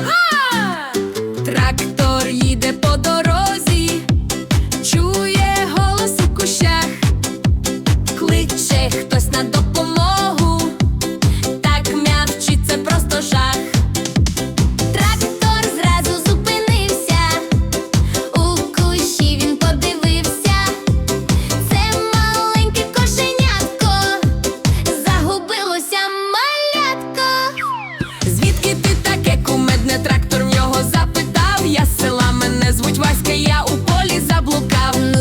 Ah!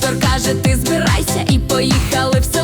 Директор каже, ти збирайся і поїхали все.